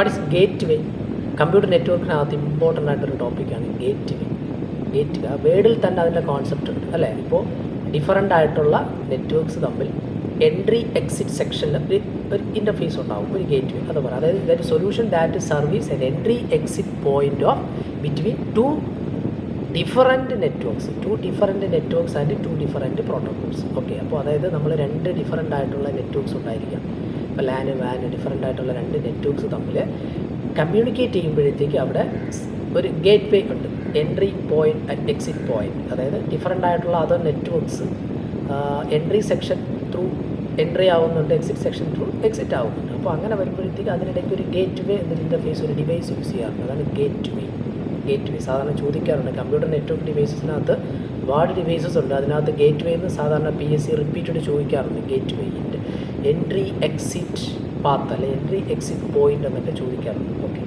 What is gateway computer നെറ്റ്വർക്കിനകത്ത് important ആയിട്ടൊരു ടോപ്പിക്കാണ് ഗേറ്റ് വേ ഗേറ്റ് വേ ആ വേർഡിൽ തന്നെ അതിന്റെ കോൺസെപ്റ്റ് ഉണ്ട് അല്ലേ? ഇപ്പോൾ ഡിഫറന്റ് ആയിട്ടുള്ള നെറ്റ്വർക്ക്സ് തമ്മിൽ എൻട്രി എക്സിറ്റ് സെക്ഷനിൽ ഒരു ഇന്റർഫേസ് ഉണ്ടാവും ഒരു ഗേറ്റ് വേ അത് പറയാം അതായത് that solution that service and entry exit point of between two different networks two different networks and two different protocols okay അപ്പോൾ അതായത് നമ്മൾ രണ്ട് ഡിഫറന്റ് ആയിട്ടുള്ള നെറ്റ്വർക്ക്സ് ഉണ്ടായിരിക്കാം. ഇപ്പോൾ ലാന് വാന് ഡിഫറെന്റ് ആയിട്ടുള്ള രണ്ട് നെറ്റ്വർക്ക്സ് തമ്മിൽ കമ്മ്യൂണിക്കേറ്റ് ചെയ്യുമ്പോഴത്തേക്ക് അവിടെ ഒരു ഗേറ്റ് വേ ഉണ്ട്. Entry point and exit point അതായത് ഡിഫറെന്റ് ആയിട്ടുള്ള other networks entry section through entry ആവുന്നുണ്ട് എക്സിറ്റ് സെക്ഷൻ ത്രൂ എക്സിറ്റ് ആവുന്നുണ്ട്. അപ്പോൾ അങ്ങനെ വരുമ്പോഴത്തേക്ക് അതിനിടയ്ക്ക് ഒരു ഗേറ്റ് വേ എന്നൊരു ഇന്റർഫേസ് ഒരു ഡിവൈസ് യൂസ് ചെയ്യാറുണ്ട്. അതാണ് ഗേറ്റ് വേ ഗേറ്റ് വേ സാധാരണ ചോദിക്കാറുണ്ട് കമ്പ്യൂട്ടർ നെറ്റ്വർക്ക് ഡിവൈസസിനകത്ത് ഒരുപാട് ഡിവൈസസ് ഉണ്ട്. അതിനകത്ത് ഗേറ്റ് വേ സാധാരണ പി എസ് സി റിപ്പീറ്റഡ് ചോദിക്കാറുണ്ട്. ഗേറ്റ് വേയിന്റെ എൻട്രി എക്സിറ്റ് പാത്ത് അല്ലെ എൻട്രി എക്സിറ്റ് പോയിന്റ് എന്നൊക്കെ ചോദിക്കാറുണ്ട്. ഓക്കെ